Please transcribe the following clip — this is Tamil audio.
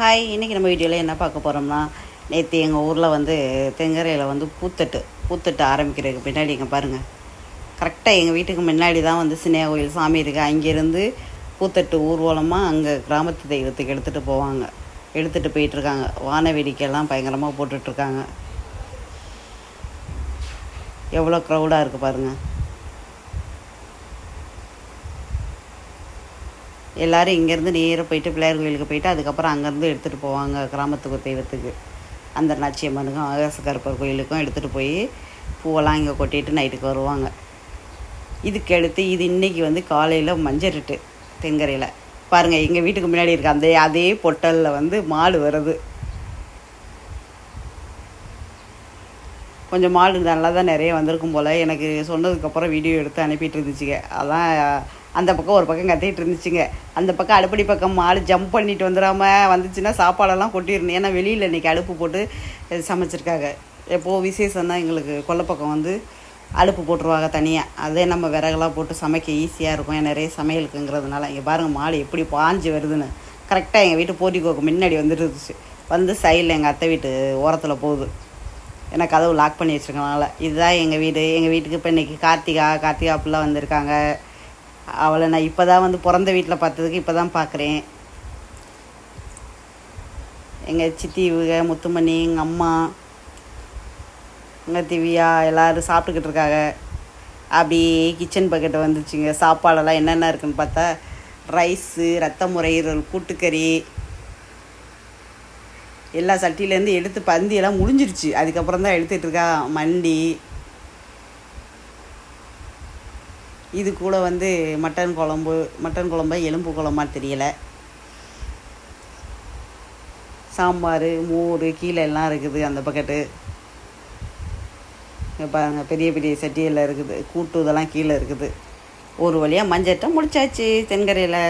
ஹாய் இன்றைக்கி நம்ம வீடியோவில் என்ன பார்க்க போகிறோம்னா நேற்று எங்கள் ஊரில் வந்து தெங்கரையில் வந்து பூத்தட்டு பூத்தட்டு ஆரம்பிக்கிறதுக்கு பின்னாடி இங்கே பாருங்கள் கரெக்டாக எங்கள் வீட்டுக்கு முன்னாடி தான் வந்து சின்ன கோயில் சாமி இருக்குது அங்கேருந்து பூத்தட்டு ஊர்வலமாக அங்கே கிராமத்து தெய்வத்துக்கு எடுத்துகிட்டு போவாங்க. எடுத்துகிட்டு போயிட்டுருக்காங்க. வான வேடிக்கையெல்லாம் பயங்கரமாக போட்டுட்ருக்காங்க எவ்வளோ க்ரௌடாக இருக்குது பாருங்கள் எல்லோரும் இங்கேருந்து நேராக போயிட்டு பிள்ளையார் கோயிலுக்கு போயிட்டு அதுக்கப்புறம் அங்கேருந்து எடுத்துகிட்டு போவாங்க கிராமத்துக்கு தெய்வத்துக்கு. அந்த நாச்சியம்மனுக்கும் ஆகாசகருப்பர் கோயிலுக்கும் எடுத்துகிட்டு போய் பூவெல்லாம் இங்கே கொட்டிட்டு நைட்டுக்கு வருவாங்க. இதுக்கு அடுத்து இது இன்றைக்கி வந்து காலையில் மஞ்சரிட்டு தென்கரையில். பாருங்கள் எங்கள் வீட்டுக்கு முன்னாடி இருக்க அந்த அதே பொட்டலில் வந்து மாடு வருது. கொஞ்சம் மாடு நல்லா தான் நிறைய வந்திருக்கும் போல். எனக்கு சொன்னதுக்கப்புறம் வீடியோ எடுத்து அனுப்பிட்டு இருந்துச்சுங்க அதான் அந்த பக்கம் ஒரு பக்கம் கத்திட்டு இருந்துச்சுங்க. அந்த பக்கம் அடுப்படி பக்கம் மாடு ஜம்ப் பண்ணிட்டு வந்துடாம வந்துச்சுன்னா சாப்பாடெல்லாம் கொட்டிடணும். ஏன்னா வெளியில் இன்றைக்கி அடுப்பு போட்டு சமைச்சிருக்காங்க. எப்போது விசேஷம் தான் எங்களுக்கு கொல்லப்பக்கம் வந்து அடுப்பு போட்டுருவாங்க தனியாக அதே நம்ம விறகெல்லாம் போட்டு சமைக்க ஈஸியாக இருக்கும். நிறைய சமையலுக்குங்கிறதுனால இங்கே பாருங்கள் மாடு எப்படி பாஞ்சு வருதுன்னு. கரெக்டாக எங்கள் வீட்டு போட்டிக்கோக்கு முன்னாடி வந்துட்டு இருந்துச்சு. வந்து சைடில் எங்கள் அத்தை வீட்டு ஓரத்தில் போகுது. ஏன்னா கதவு லாக் பண்ணி வச்சிருக்கனால. இதுதான் எங்கள் வீடு. எங்கள் வீட்டுக்கு இப்போ இன்றைக்கி கார்த்திகா கார்த்திகா அப்படிலாம் வந்திருக்காங்க. அவளை நான் இப்போ தான் வந்து பிறந்த வீட்டில் பார்த்ததுக்கு இப்போ தான் பார்க்குறேன் எங்கள் சித்தி இவங்க முத்துமணி எங்கள் அம்மா எங்கள் திவ்யா எல்லோரும் சாப்பிட்டுக்கிட்டு இருக்காங்க. அப்படியே கிச்சன் பக்கெட்டு வந்துச்சுங்க. சாப்பாடெல்லாம் என்னென்ன இருக்குன்னு பார்த்தா ரைஸு ரத்த முறையீரல் கூட்டுக்கறி எல்லா சட்டியிலேருந்து எடுத்து பந்தியெல்லாம் முடிஞ்சிருச்சு. அதுக்கப்புறம் தான் எடுத்துகிட்ருக்கா மண்டி. இது கூட வந்து மட்டன் குழம்பு மட்டன் குழம்பா எலும்பு குழம்பா தெரியலை. சாம்பார் மோர் கீழே எல்லாம் இருக்குது அந்த பக்கெட்டு பாருங்க பெரிய பெரிய சட்டியெல்லாம் இருக்குது. கூட்டு இதெல்லாம் கீழே இருக்குது. ஒரு வழியாக மஞ்சட்டை முடிச்சாச்சு தென்கரையில்.